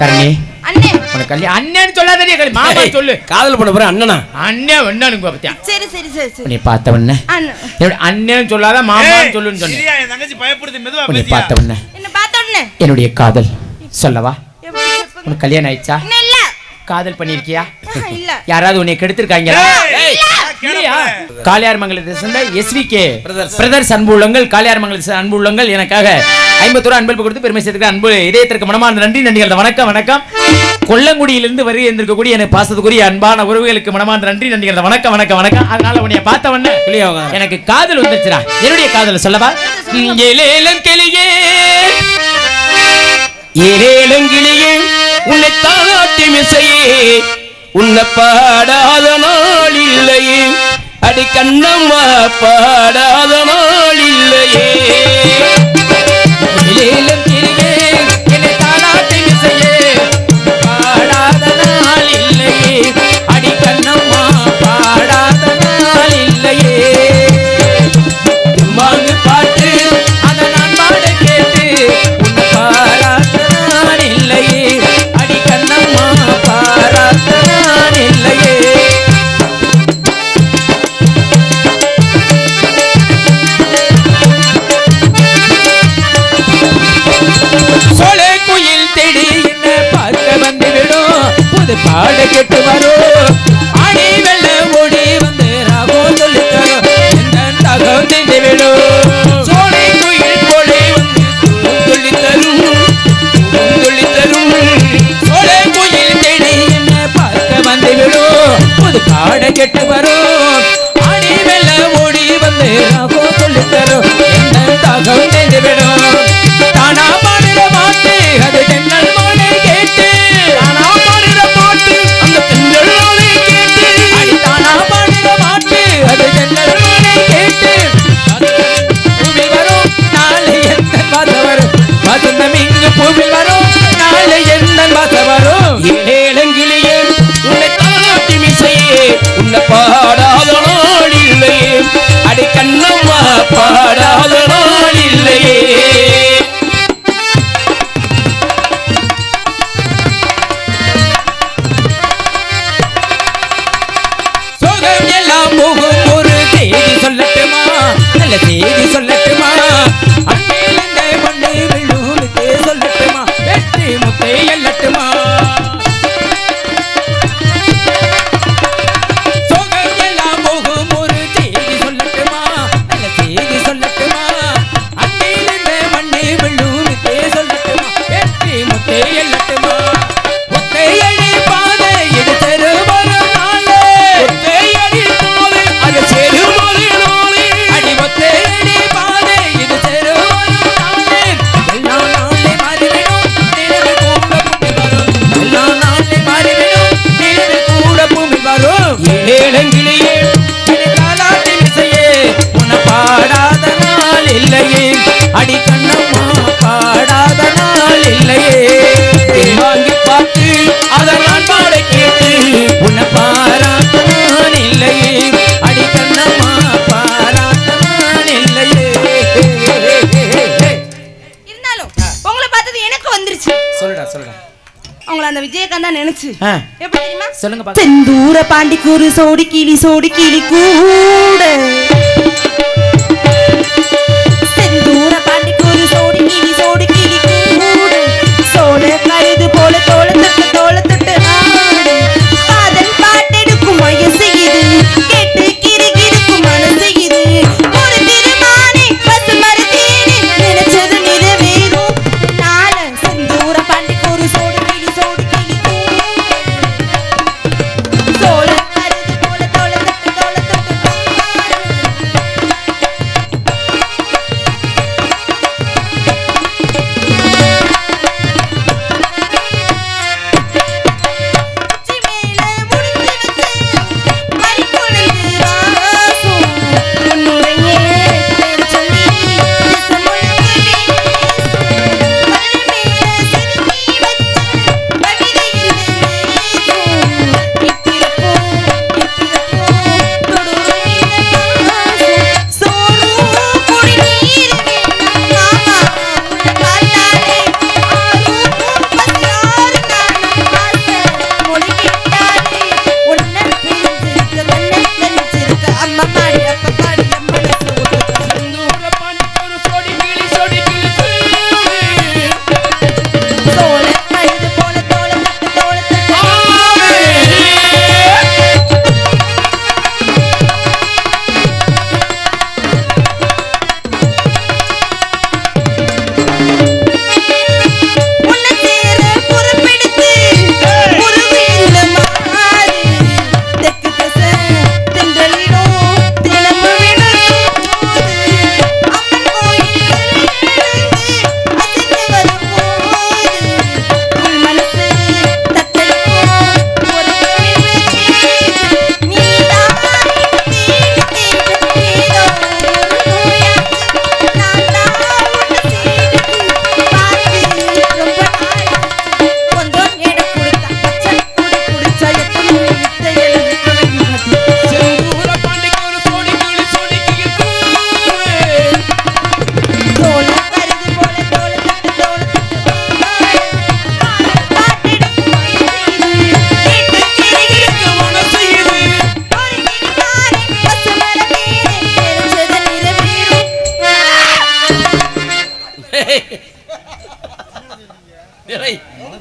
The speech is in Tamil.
தரணி. அண்ணே. உனக்கு கல்யாணம் அண்ணன்னு சொல்லாதே கல்யாணம் மாமா சொல்லு. காதல் பண்ண போற அண்ணனா? அண்ணன் என்னன்னு பத்தியா? சரி சரி சரி சரி. பார்த்த உடனே அண்ணன் என்னோட அண்ணன் சொல்லாத மாமான்னு சொல்லுன்னு சொன்னேன். சரியா என் தங்கச்சி பயப்படுது மெதுவா உன்னை பேசியா? பார்த்த உடனே என்ன பார்த்த உடனே என்னுடைய காதல். சொல்லவா? உனக்கு கல்யாணம் ஆயிடுச்சா? இல்ல. காதல் பண்ணிருக்கியா இல்ல. யாராவது உன்னை கெடுத்திருக்காங்களா? சேர்ந்த எஸ்விகே. பிரதர்ஸ் எனக்காக ஐம்பத்தோரு அன்பளிப்பு கொடுத்து பெருமை சேர்த்துக்க அன்பு இதயத்திற்கு மனமான நன்றி நன்றிகள். வணக்கம் வணக்கம். கொல்லங்குடியிலிருந்து வருகை இருந்திருக்கக்கூடிய எனக்கு பாசத்துக்குரிய அன்பான உறவுகளுக்கு மனமான நன்றி நன்றிகள். வணக்கம் வணக்கம் வணக்கம். அதனால உன்னை பார்த்த உடனே. எனக்கு காதல் வந்துருச்சுடா. என்னுடைய காதல் சொல்லவா? கிளியே. ஏழேலங்கிளியே உன்னை தாளாட்டி மிசையே. உன்னை இல்லையே அடி கண்ணம்மா பாடாத நாள் இல்லையே. புது பாட கேட்டு வரும். ஆடி வெள்ள ஓடி வந்து ராகோ சொல்லி. தரும் என்ன தகம் தெரிந்து விடும். சோலை குயில் போலே வந்து சொல்லி தரும். சொல்லி தரும். சோலை குயில் தேடி என்ன பார்க்க வந்து விடும். புது வரும். ஆடி வெள்ள ஓடி வந்து ராகோ சொல்லி தரும். என்ன தகம் விடும். வரும் அந்த விஜயகாந்த் நினைச்சு. எப்படி தெரியுமா? சொல்லுங்க செந்தூர பாண்டி கூறு சோடி கிளி சோடி கிளி கூட.